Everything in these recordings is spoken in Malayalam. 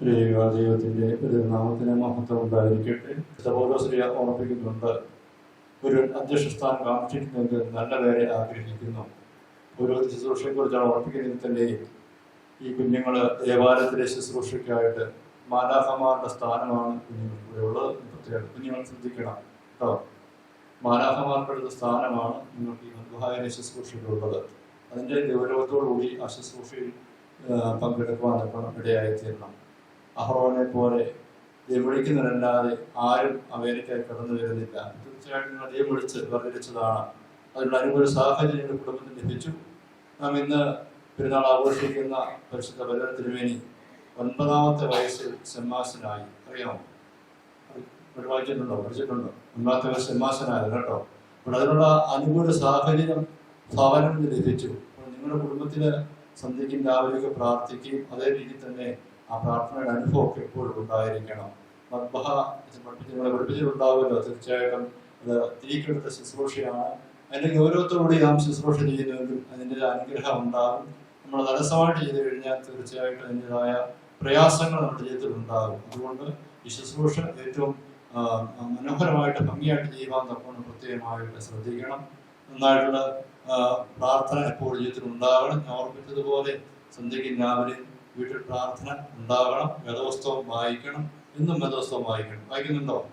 ദൈവത്തിന്റെ നാമത്തിന് മഹത്വം ഉണ്ടായിരിക്കട്ടെ. സഹോദരശ്രീ ഓർമ്മിപ്പിക്കുന്നുണ്ട്. ഒരു അധ്യക്ഷ സ്ഥാനം കാണിച്ചിരിക്കുന്നത് നല്ല പേരെ ആഗ്രഹിക്കുന്നു. ഒരു ശുശ്രൂഷയെക്കുറിച്ചാണ് ഓർമ്മിക്കുന്നതിൽ തന്നെ ഈ കുഞ്ഞുങ്ങൾ ദേവാലയത്തിലെ ശുശ്രൂഷയ്ക്കായിട്ട് മാലാഹമാരുടെ സ്ഥാനമാണ് കുഞ്ഞുങ്ങൾ. ഇവിടെ ഉള്ളത് പ്രത്യേകം കുഞ്ഞുങ്ങൾ ശ്രദ്ധിക്കണം കേട്ടോ. മാലാഹമാരുടെ സ്ഥാനമാണ് നിങ്ങൾക്ക് ഈ മധുഹായ ശുശ്രൂഷയിലുള്ളത് അതിന്റെ ഗൗരവത്തോടുകൂടി ആ ശുശ്രൂഷയിൽ പങ്കെടുക്കുവാൻ പങ്കെടുക്കുവാനൊക്കെ ഇടയായിത്തീരണം. അഹ്റോനെ പോലെ ദൈവം വിളിക്കുന്നവരല്ലാതെ ആരും അമേരിക്കയിൽ കടന്നു വരുന്നില്ല. തീർച്ചയായിട്ടും ദൈവം വിളിച്ച് വർദ്ധിച്ചതാണ് അതിനുള്ള അനുകൂല സാഹചര്യങ്ങൾ കുടുംബത്തിന് ലഭിച്ചു. നാം ഇന്ന് പെരുന്നാൾ ആഘോഷിക്കുന്ന പരിശുദ്ധ ബലവൻ തിരുമേനി ഒൻപതാമത്തെ വയസ്സിൽ സെമ്മാസനായി അറിയാമോ? വായിച്ചിട്ടുണ്ടോ പഠിച്ചിട്ടുണ്ടോ? ഒൻപതാമത്തെ വയസ്സ് സെമ്മാസനായത് കേട്ടോ. അപ്പോൾ അതിനുള്ള അനുകൂല സാഹചര്യം ഭവനം ലഭിച്ചു. അപ്പോൾ നിങ്ങളുടെ കുടുംബത്തിന് സന്ധ്യയ്ക്കും രാവിലെയൊക്കെ പ്രാർത്ഥിക്കുകയും അതേ രീതിയിൽ തന്നെ ആ പ്രാർത്ഥനയുടെ അനുഭവമൊക്കെ എപ്പോഴും ഉണ്ടായിരിക്കണം. മദ്ബഹ പഠിപ്പിച്ച് നിങ്ങളെ പഠിപ്പിച്ചിട്ടുണ്ടാവുമല്ലോ തീർച്ചയായിട്ടും. അത് തിരിക്കെടുത്ത ശുശ്രൂഷയാണ്. അതിന്റെ ഗൗരവത്തോടുകൂടി നാം ശുശ്രൂഷ ചെയ്യുന്നുവെങ്കിൽ അതിന്റെ അനുഗ്രഹം ഉണ്ടാകും. നമ്മൾ തടസ്സമായിട്ട് ചെയ്തു കഴിഞ്ഞാൽ തീർച്ചയായിട്ടും അതിന്റെതായ പ്രയാസങ്ങൾ നമ്മുടെ ജീവിതത്തിൽ ഉണ്ടാകും. അതുകൊണ്ട് ഈ ശുശ്രൂഷ ഏറ്റവും മനോഹരമായിട്ട് ഭംഗിയായിട്ട് ചെയ്യുവാൻ നമ്മൾ പ്രത്യേകമായിട്ട് ശ്രദ്ധിക്കണം. നന്നായിട്ടുള്ള പ്രാർത്ഥന എപ്പോഴും ജീവിതത്തിൽ ഉണ്ടാകണം. ഞാൻ ഓർമ്മിച്ചതുപോലെ സന്ധ്യയ്ക്ക് രാവിലെ വീട്ടിൽ പ്രാർത്ഥന ഉണ്ടാകണം വേദപുസ്തകം വായിക്കണം എന്നും വേദപുസ്തകം വായിക്കണം. വായിക്കുന്നുണ്ടോ?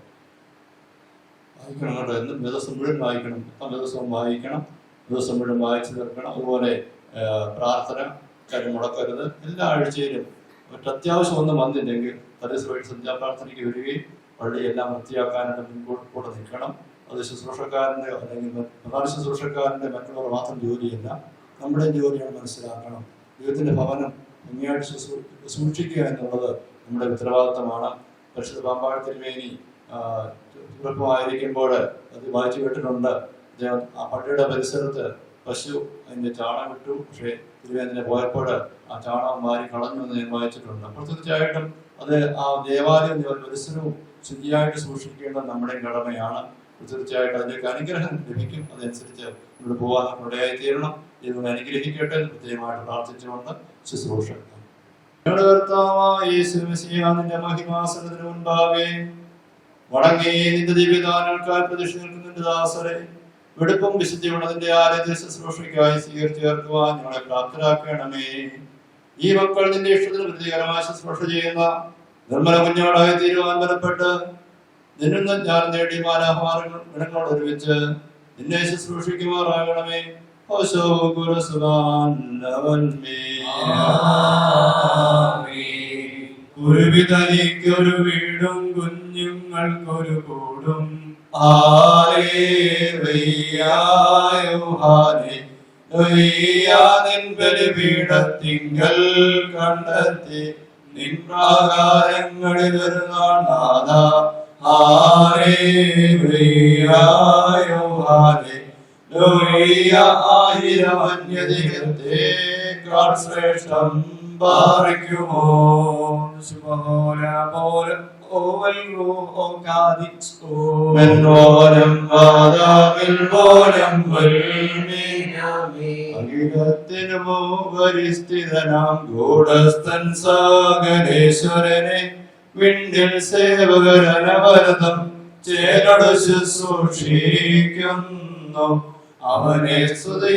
വായിക്കണം കേട്ടോ. എന്നും വേദപുസ്തകം മുഴുവൻ വായിക്കണം. മൊത്തം വേദപുസ്തകം വായിക്കണം? ദിവസം മുഴുവൻ വായിച്ചു തീർക്കണം. അതുപോലെ പ്രാർത്ഥന കാര്യം മുടക്കരുത്. എല്ലാ ആഴ്ചയിലും. മറ്റത്യാവശ്യം ഒന്നും വന്നില്ലെങ്കിൽ തലേസുമായിട്ട് സന്ധ്യാപ്രാർത്ഥനയ്ക്ക് വരികയും പള്ളിയെല്ലാം വൃത്തിയാക്കാനായിട്ട് മുൻപോട്ട് കൂടെ നിൽക്കണം. അത് ശുശ്രൂഷക്കാരന്റെ അല്ലെങ്കിൽ പ്രധാന ശുശ്രൂഷക്കാരന്റെ മറ്റുള്ളവർ മാത്രം ജോലിയല്ല. നമ്മുടെ ജോലിയാണ് മനസ്സിലാക്കണം. ദൈവത്തിന്റെ ഭവനം ശുശ്രൂ സൂക്ഷിക്കുക എന്നുള്ളത് നമ്മുടെ ഉത്തരവാദിത്തമാണ്. പരിശുദ്ധ പാമ്പാട് തിരുമേനി ആ, ചെറുപ്പമായിരിക്കുമ്പോൾ അത് വായിച്ചു കേട്ടിട്ടുണ്ട് അദ്ദേഹം ആ പള്ളിയുടെ പരിസരത്ത് പശു അതിന്റെ ചാണകം ഇട്ടു. പക്ഷേ തിരുവേന്ദ്രനെ പോയപ്പോൾ ആ ചാണകം മാറി കളഞ്ഞു എന്ന് ഞാൻ വായിച്ചിട്ടുണ്ട്. അപ്പോൾ തീർച്ചയായിട്ടും അത് ആ ദേവാലയം ദേവ പരിസരവും ശുചിയായിട്ട് സൂക്ഷിക്കേണ്ടത് നമ്മുടെ കടമയാണ്. തീർച്ചയായിട്ടും അതിലേക്ക് അനുഗ്രഹം ലഭിക്കും. അതനുസരിച്ച് ഇവിടെ പോകാൻ ഇടയായി തീരണം. ദൈവം അനുഗ്രഹിക്കട്ടെ. പ്രത്യേകമായിട്ട് പ്രാർത്ഥിച്ചുകൊണ്ട് ശുശ്രൂഷ. കർത്താവായ നിന്റെ മഹിമാസനത്തിന് മുൻപാകെ വണങ്ങി നിന്റെ ദിവ്യദാനങ്ങൾക്കായി പ്രതിഷ്ഠ നിൽക്കുന്ന ദാസരെ വെടുപ്പും വിശുദ്ധിയുള്ള നിന്റെ ആരാധ്യ ശുശ്രൂഷയ്ക്കായി സ്വീകരിച്ചു ചേർക്കുവാൻ ഞങ്ങളെ പ്രാപ്തരാക്കണമേ. ഈ മക്കൾ നിന്റെ ഇഷ്ടത്തിന് പ്രതികരമായ ശുശ്രൂഷ ചെയ്യുന്ന നിർമ്മല കുഞ്ഞുങ്ങളായി തീരുവാൻ ബലപ്പെട്ട് നിന്നുന്ന ഞാൻ നേടി ഗണങ്ങളോട് ഒരുമിച്ച് നിന്നെ ശുശ്രൂഷിക്കുമാറാകണമേ. ഒരു വീടും കുഞ്ഞുങ്ങൾക്കൊരു കൂടും. ബലിപീഠത്തിങ്കൽ കണ്ടെത്തി. നിൻ പ്രാകാരങ്ങളിൽ ഒരു നാഥ ഹാരേ വയ്യായോ ഹാരേ ലോയ ആയിരം അന്യദിനത്തേക്കാൾ ശ്രേഷ്ഠം പാറിക്കുമോ ശുഭോല പോല ഓവൽ റൂഹോ കാദിച്ചോ മെന്നോരം മാതാവിൽ പോരം അഖിലത്തിനു പരിസ്ഥിതനാം ഗൂഢസ്ഥൻ സാഗരേശ്വരനെ വിണ്ടിൽ സേവകരനവരതം ചേരടു ശുശ്രൂഷിക്കുന്നു അവനെ സ്തുതി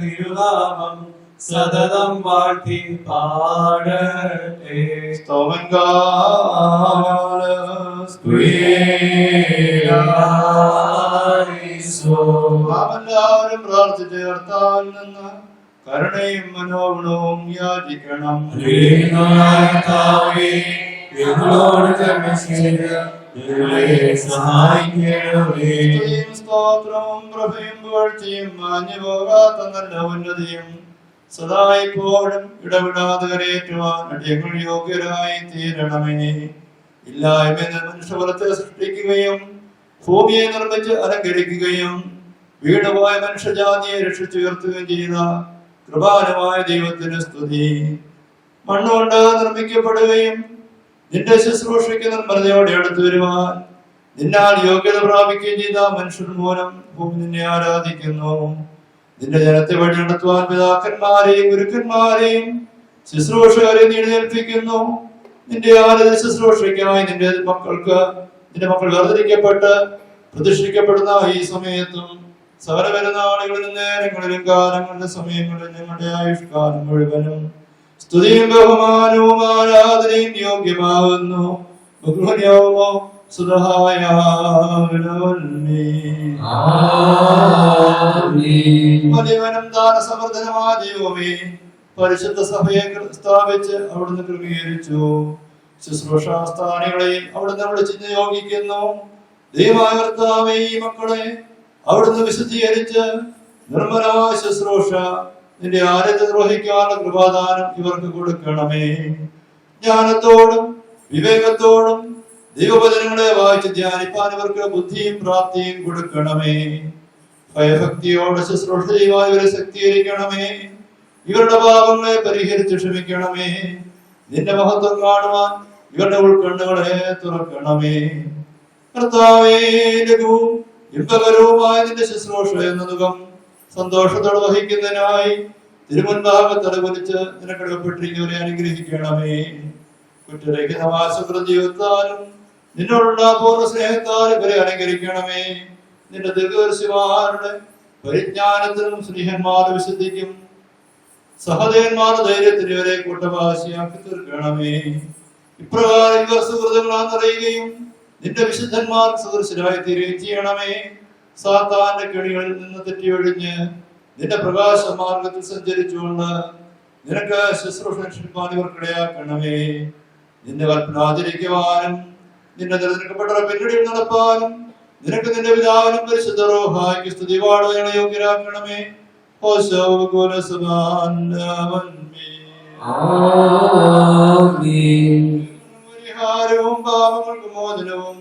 തിരുനാമം സതതം വാഴ്ത്തി പാടട്ടെ. എല്ലാവരും കർത്താവിൽ നിന്ന് കരുണയും മനോഗുണവും യാചിക്കണം. സ്തുതിയും സ്തോത്രവും പ്രഭയും പുകഴ്ചയും മാഞ്ഞു പോകാത്ത നല്ല ഉന്നതിയും സദാ ഇപ്പോഴും ഇടവിടാതെ കരയേറ്റുവാൻ അടിയങ്ങൾ യോഗ്യരായി തീരണമേ ഇല്ലായ്മ മനുഷ്യകുലത്തെ സൃഷ്ടിക്കുകയും ഭൂമിയെ നിർമ്മിച്ച് അലങ്കരിക്കുകയും വീടുപോയ മനുഷ്യജാതിയെ രക്ഷിച്ചുയർത്തുകയും ചെയ്യുന്ന കൃപാനമായ ദൈവത്തിന് സ്തുതി. മണ്ണുകൊണ്ട് നിർമ്മിക്കപ്പെടുകയും നിന്റെ ശുശ്രൂഷയ്ക്ക് നിർമ്മലതയോടെ എടുത്തു വരുവാൻ നിന്നാൽ യോഗ്യത പ്രാപിക്കുകയും ചെയ്ത മനുഷ്യൻ മൂലം ഭൂമി നിന്നെ ആരാധിക്കുന്നു. നിന്റെ ജനത്തെ വഴി നടത്തുവാൻ പിതാക്കന്മാരെയും ഗുരുക്കന്മാരെയും ശുശ്രൂഷകരെ നീണേൽപ്പിക്കുന്നു നിന്റെ ആരത ശുശ്രൂഷയ്ക്കായി നിന്റെ മക്കൾക്ക് നിന്റെ മക്കൾ വേർതിരിക്കപ്പെട്ട് പ്രതിഷ്ഠിക്കപ്പെടുന്ന ഈ സമയത്തും സകല പെരുന്നാളുകളിലും നേരങ്ങളിലും കാലങ്ങളിലും സമയങ്ങളിലും ഞങ്ങളുടെ ആയുഷ്കാലം മുഴുവനും സ്തുതിയും ബഹുമാനവും ആരാധനയും യോഗ്യമാകുന്നു ബഹുമാനവുമോ ദൈവമേ. പരിശുദ്ധ സഭയെ സ്ഥാപിച്ച് അവിടുന്ന് ക്രമീകരിച്ചു. ശുശ്രൂഷാ സ്ഥാനികളെയും അവിടുന്ന് വിളിച്ച് നിയോഗിക്കുന്നു ദൈവമായ കർത്താവേ ഈ മക്കളെ അവിടുന്ന് വിശദീകരിച്ച് നിർമ്മലമായ ശുശ്രൂഷ നിന്റെ ആരോഗ്യം നിർവഹിക്കാനുള്ള കൃപാദാനം ഇവർക്ക് കൊടുക്കണമേ. ജ്ഞാനത്തോടും വിവേകത്തോടും ദൈവവചനങ്ങളെ വായിച്ച് ധ്യാനിപ്പാൻ ഇവർക്ക് ബുദ്ധിയും പ്രാപ്തിയും കൊടുക്കണമേ. ഭയഭക്തിയോടെ ശുശ്രൂഷ ചെയ്യുവാൻ ഇവരെ ശക്തീകരിക്കണമേ. ഇവരുടെ പാപങ്ങളെ പരിഹരിച്ച് ക്ഷമിക്കണമേ. നിന്റെ മഹത്വം കാണുവാൻ ഇവരുടെ ഉൾക്കണ്ണുകളെ തുറക്കണമേ. കർത്താവേ ലഘുവും ഇമ്പകരവുമായ നിന്റെ ശുശ്രൂഷ എന്ന മുഖം സന്തോഷത്തോടെ വഹിക്കുന്നതിനായി തിരുമുൻഭാഗത്തോടെ കുറിച്ച് നിനക്കെടുക്കപ്പെട്ടിരിക്കുന്നവരെ അനുഗ്രഹിക്കണമേ. സുഹൃത ജീവിതത്താലും നിന്നോടുള്ള പൂർണ സ്നേഹത്താൽ ഇവരെ അനുകരിക്കണമേ നിന്റെ ദീർഘദർശിമാരുടെ പരിജ്ഞാനത്തിനും സ്നേഹന്മാർ വിശുദ്ധിക്കും സഹദേവന്മാർ ധൈര്യത്തിന് ഇവരെ കൂട്ടവാശിയാക്കി തീർക്കണമേ. ഇപ്രകാരം ഇവർ സുഹൃത്തുക്കളാണെന്നറിയുകയും നിന്റെ വിശുദ്ധന്മാർ സദൃശരായി തീരുകയും ചെയ്യണമേ. സാത്താന്റെ കെണികളിൽ നിന്ന് തെറ്റിയൊഴിഞ്ഞ് നിന്റെ പ്രകാശ മാർഗത്തിൽ സഞ്ചരിച്ചുകൊണ്ട് നിനക്ക് ശുശ്രൂഷിപ്പാൻ ഇവർക്കിടയാക്കണമേ. നിന്റെ കൽപ്പന ആചരിക്കുവാനും നിന്റെ തിരഞ്ഞെടുക്കപ്പെട്ട പിന്നീട് നടപ്പാനും നിനക്ക് നിന്റെ പിതാവിനും പരിശുദ്ധ റോഹായ്ക്ക് സ്തുതി പാടുകയാണ് യോഗ്യരാക്കണമേ. ഓശോ കുലസുബാൻമേ പരിഹാരവും പാപങ്ങൾക്ക് മോചനവും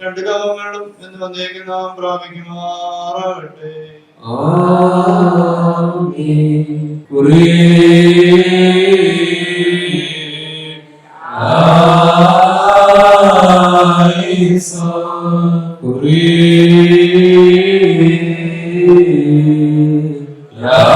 രണ്ട് കാലങ്ങളും എന്ന് വന്നേക്ക് നാം പ്രാപിക്കുമാറാകട്ടെ ജീവനുള്ള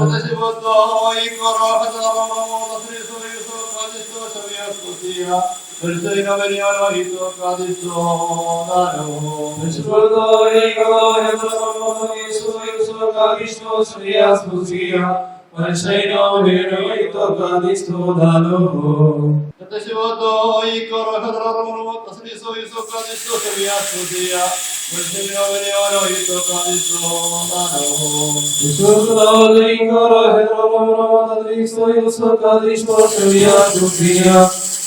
私もどういころはずのものを忘れそう 글쎄가 베리아라 히토까지 쏘나요 το 리가도 헤브로모니 소유소까지 쏘스리아 소지야 원세이노 비로 히토까지 쏘나요 Τεσιβότο η κοροχέτρα ρομονομο τασλίσο ίσο κρατιστό σε μια στουδία Μεσίμιο βελιόνο ίσο κρατιστό νανό Ισούρτο η κοροχέτρα ρομονομο ίσο κρατιστό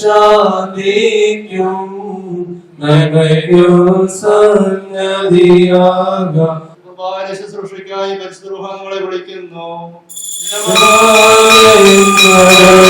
ശാന്തിക്കും നഗയും സംഗതിയാകാം കുർബാന ശുശ്രൂഷയ്ക്കായി പരിശുദ്ധ ഗൃഹങ്ങളെ വിളിക്കുന്നു ും.